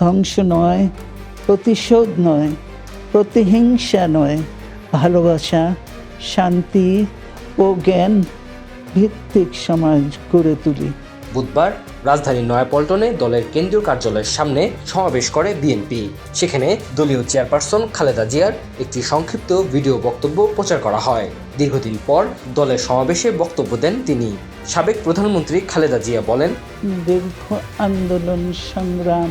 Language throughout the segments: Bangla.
ধ্বংস নয় প্রতিশোধ নয় প্রতিহিংসা নয় ভালোবাসা শান্তি ও জ্ঞান ভিত্তিক সমাজ গড়ে তুলি। বুধবার রাজধানীর নয়াপল্টনে দলের কেন্দ্রীয় কার্যালয়ের সামনে সমাবেশ করে বিএনপি। সেখানে দলীয় চেয়ারপারসন খালেদা জিয়ার একটি সংক্ষিপ্ত ভিডিও বক্তব্য প্রচার করা হয়। দীর্ঘদিন পর দলের সমাবেশে বক্তব্য দেন তিনি। সাবেক প্রধানমন্ত্রী খালেদা জিয়া বলেন দীর্ঘ আন্দোলন সংগ্রাম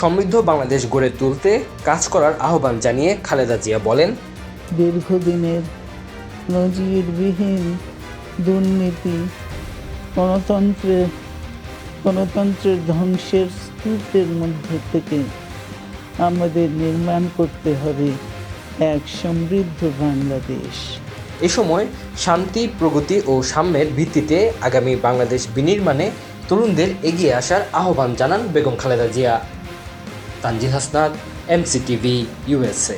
সমৃদ্ধ বাংলাদেশ গড়ে তুলতে কাজ করার আহ্বান জানিয়ে খালেদা জিয়া বলেন দীর্ঘদিনের নজিরবিহীন দুর্নীতি গণতন্ত্রের গণতন্ত্রের ধ্বংসের স্তূপের মধ্যে থেকে আমাদের নির্মাণ করতে হবে এক সমৃদ্ধ বাংলাদেশ। এ সময় শান্তি প্রগতি ও সাম্যের ভিত্তিতে আগামী বাংলাদেশ বিনির্মাণে তরুণদের এগিয়ে আসার আহ্বান জানান Begum Khaleda Zia. Tanjid Hasnat MCTV USA